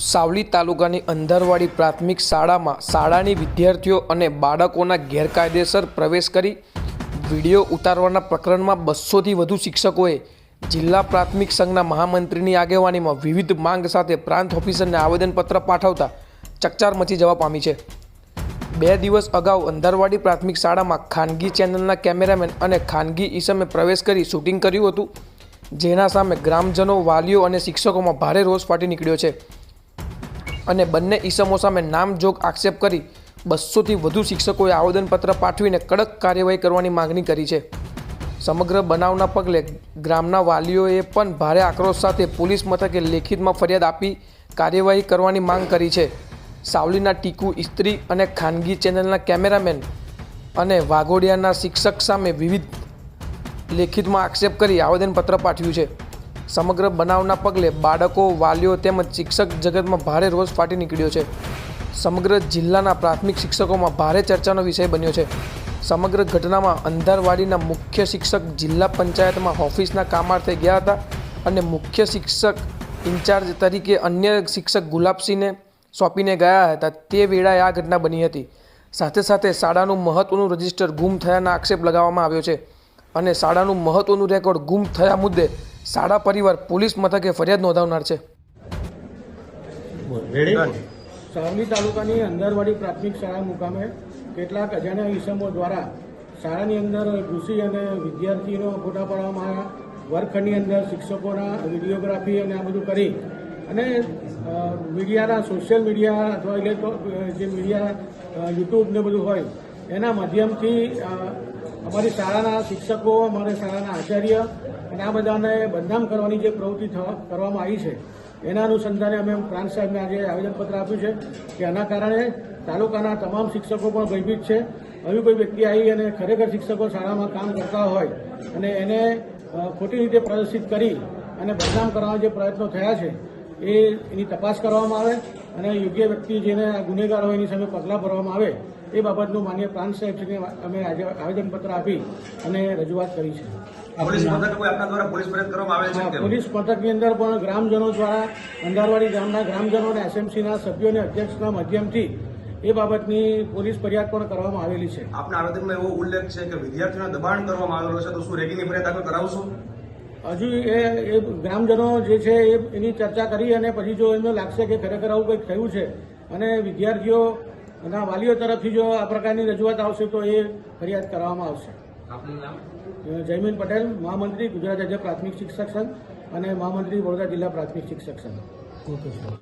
સાવલી તાલુકાની અંધરવાડી પ્રાથમિક શાળામાં શાળાની વિદ્યાર્થીઓ અને બાળકોના ગેરકાયદેસર પ્રવેશ કરી વીડિયો ઉતારવાના પ્રકરણમાં બસોથી વધુ શિક્ષકોએ જિલ્લા પ્રાથમિક સંઘના મહામંત્રીની આગેવાનીમાં વિવિધ માંગ સાથે પ્રાંત ઓફિસરને આવેદનપત્ર પાઠવતા ચકચાર મચી જવા પામી છે. બે દિવસ અગાઉ અંધરવાડી પ્રાથમિક શાળામાં ખાનગી ચેનલના કેમેરામેન અને ખાનગી ઈસમે પ્રવેશ કરી શૂટિંગ કર્યું હતું, જેના સામે ગ્રામજનો, વાલીઓ અને શિક્ષકોમાં ભારે રોષ ફાટી નીકળ્યો છે. અને બંને ઈસમો સામે નામજોગ આક્ષેપ કરી બસોથી વધુ શિક્ષકોએ આવેદનપત્ર પાઠવીને કડક કાર્યવાહી કરવાની માંગણી કરી છે. સમગ્ર બનાવના પગલે ગ્રામના વાલીઓએ પણ ભારે આક્રોશ સાથે પોલીસ મથકે લેખિતમાં ફરિયાદ આપી કાર્યવાહી કરવાની માંગ કરી છે. સાવલીના ટીકુ ઇસ્ત્રી અને ખાનગી ચેનલના કેમેરામેન અને વાઘોડિયાના શિક્ષક સામે વિવિધ લેખિતમાં આક્ષેપ કરી આવેદનપત્ર પાઠવ્યું છે. સમગ્ર બનાવના પગલે બાળકો, વાલીઓ તેમજ શિક્ષક જગતમાં ભારે રોષ ફાટી નીકળ્યો છે. સમગ્ર જિલ્લાના પ્રાથમિક શિક્ષકોમાં ભારે ચર્ચાનો વિષય બન્યો છે. સમગ્ર ઘટનામાં અંધારવાડીના મુખ્ય શિક્ષક જિલ્લા પંચાયતમાં ઓફિસના કામાર્થે ગયા હતા અને મુખ્ય શિક્ષક ઇન્ચાર્જ તરીકે અન્ય શિક્ષક ગુલાબસિંહને સોંપીને ગયા હતા. તે વેળાએ આ ઘટના બની હતી. સાથે સાથે શાળાનું મહત્ત્વનું રજિસ્ટર ગુમ થયાના આક્ષેપ લગાવવામાં આવ્યો છે અને શાળાનું મહત્ત્વનું રેકોર્ડ ગુમ થયા મુદ્દે શાળા પરિવાર પોલીસ મથકે ફરિયાદ નોંધાવનાર છે. સાવલી તાલુકાની અંદરવાડી પ્રાથમિક શાળા મુકામે કેટલાક અજાણ્યા ઈસમો દ્વારા શાળાની અંદર ઘૂસી અને વિદ્યાર્થીનો ફોટા પાડવામાં આવ્યા. વર્ગખંડની અંદર શિક્ષકોના વિડીયોગ્રાફી અને આ બધું કરી અને મીડિયાના સોશિયલ મીડિયા અથવા ઇલેક્ટ્રો જે મીડિયા યુટ્યુબ ને બધું હોય એના માધ્યમથી અમારી શાળાના શિક્ષકો અમારી શાળાના આચાર્ય અને આ બધાને બદનામ કરવાની જે પ્રવૃત્તિ કરવામાં આવી છે, એના અનુસંધાને અમે પ્રાંત સાહેબને આજે આવેદનપત્ર આપ્યું છે કે આના કારણે તાલુકાના તમામ શિક્ષકો પણ ભયભીત છે. આવી કોઈ વ્યક્તિ આવી અને ખરેખર શિક્ષકો શાળામાં કામ કરતા હોય અને એને ખોટી રીતે પ્રદર્શિત કરી અને બદનામ કરવાના જે પ્રયત્નો થયા છે, એ, એની તપાસ કરવામાં આવે અને યોગ્ય વ્યક્તિ જેને આ ગુનેગાર હોય એની સામે પગલાં ભરવામાં આવે, એ બાબતનું માન્ય પ્રાંત સાહેબશ્રીને અમે આજે આવેદનપત્ર આપી અને રજૂઆત કરી છે. પોલીસ મથકે કોઈ આપના દ્વારા પોલીસ ફરિયાદ કરવામાં આવે છે પોલીસ મથકની અંદર પણ ગ્રામજનો દ્વારા અંધારવાડી ગામના ગ્રામજનો અને એસએમસીના સભ્યો અને અધ્યક્ષના માધ્યમથી એ બાબતની પોલીસ ફરિયાદ પણ કરવામાં આવેલી છે. આપના આવેદનમાં એવો ઉલ્લેખ છે કે વિદ્યાર્થીઓને દબાણ કરવામાં આવેલો છે તો શું રેગીની ફરિયાદ દાખલ કરાવશો? હજુ એ એ ગ્રામજનો જે છે એ એની ચર્ચા કરી અને પછી જો એમને લાગશે કે ખરેખર આવું કંઈક થયું છે અને વિદ્યાર્થીઓ અને વાલીઓ તરફથી જો આ પ્રકારની રજૂઆત આવશે તો એ ફરિયાદ કરવામાં આવશે. જયમીન પટેલ મહામંત્રી ગુજરાત રાજ્ય પ્રાથમિક શિક્ષક સંઘ અને મહામંત્રી વડોદરા જિલ્લા પ્રાથમિક શિક્ષક સંઘ.